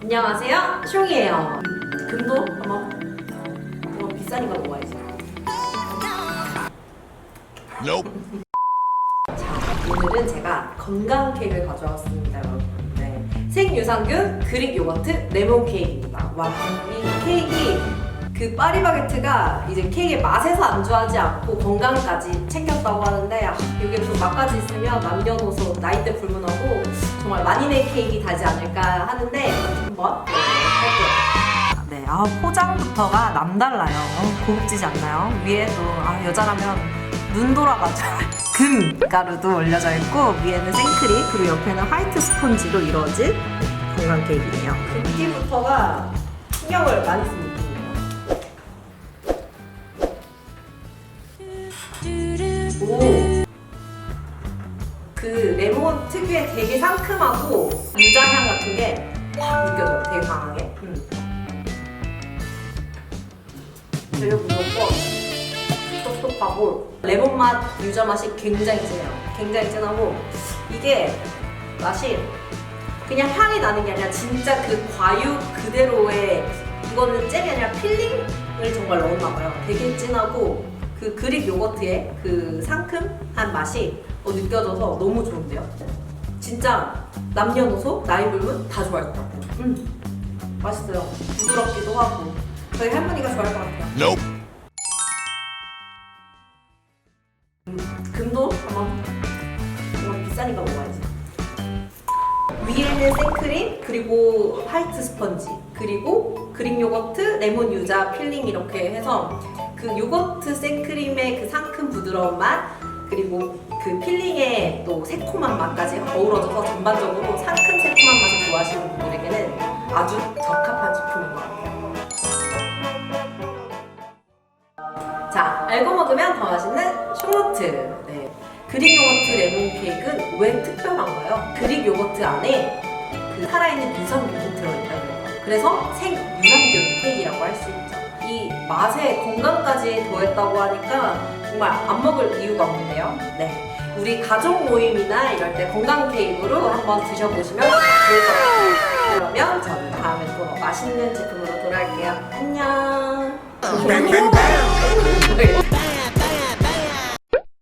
안녕하세요, 숑이에요. 금도 한번 뭐 비싸니까 먹어야지. Nope. 자, 오늘은 제가 건강 케이크를 가져왔습니다, 여러분. 네. 생유산균 그릭 요거트 레몬 케이크입니다. 와, 이 케이크 그 파리바게트가 이제 케이크의 맛에서 안주하지 않고 건강까지 챙겼다고 하는데 아, 이게 또 맛까지 있으면 남녀노소 나이대 불문하고 정말 만인의 케이크 되지 않을까 하는데 한번 할게요. 네, 아 포장부터가 남달라요. 고급지지 않나요? 위에도 아 여자라면 눈 돌아가죠. 금 가루도 올려져 있고 위에는 생크림 그리고 옆에는 화이트 스폰지로 이루어진 건강 케이크네요. 굽기부터가 신경을 많이 쓴 느낌 그 레몬 특유의 되게 상큼하고 유자향 같은 게 확 느껴져요. 되게 강하게. 음. 되게 부드럽고 톡톡하고 레몬 맛, 유자 맛이 굉장히 진해요. 굉장히 진하고 이게 맛이 그냥 향이 나는 게 아니라 진짜 그 과육 그대로의 이거는 잼이 아니라 필링을 정말 넣었나 봐요. 되게 진하고 그 그릭 요거트의 그 상큼한 맛이 어, 느껴져서 너무 좋은데요. 진짜 남녀노소 나이 불문 다 좋아할 것 같아요. 음 맛있어요. 부드럽기도 하고 저희 할머니가 좋아할 것 같아요. Nope. 금도 한번 이거 비싸니까 먹어야지. 위에는 생크림 그리고 화이트 스펀지 그리고 그릭 요거트 레몬 유자 필링 이렇게 해서 그 요거트 생크림의 그 상큼 부드러운 맛 그리고 그 필링의 또 새콤한 맛까지 어우러져서 전반적으로 상큼 새콤한 맛을 좋아하시는 분들에게는 아주 적합한 제품인 것 같아요. 자, 알고 먹으면 더 맛있는 쇼모트. 네. 그릭 요거트 레몬 케이크는 왜 특별한가요? 그릭 요거트 안에 그 살아있는 유산균이 들어있다는 거예요. 그래서 생유산균 맛에 건강까지 더했다고 하니까 정말 안 먹을 이유가 없는데요. 네. 우리 가족 모임이나 이럴 때 건강 케이크로 한번 드셔보시면 좋을 것 같아요. 그러면 저는 다음에 또 맛있는 제품으로 돌아올게요. 안녕.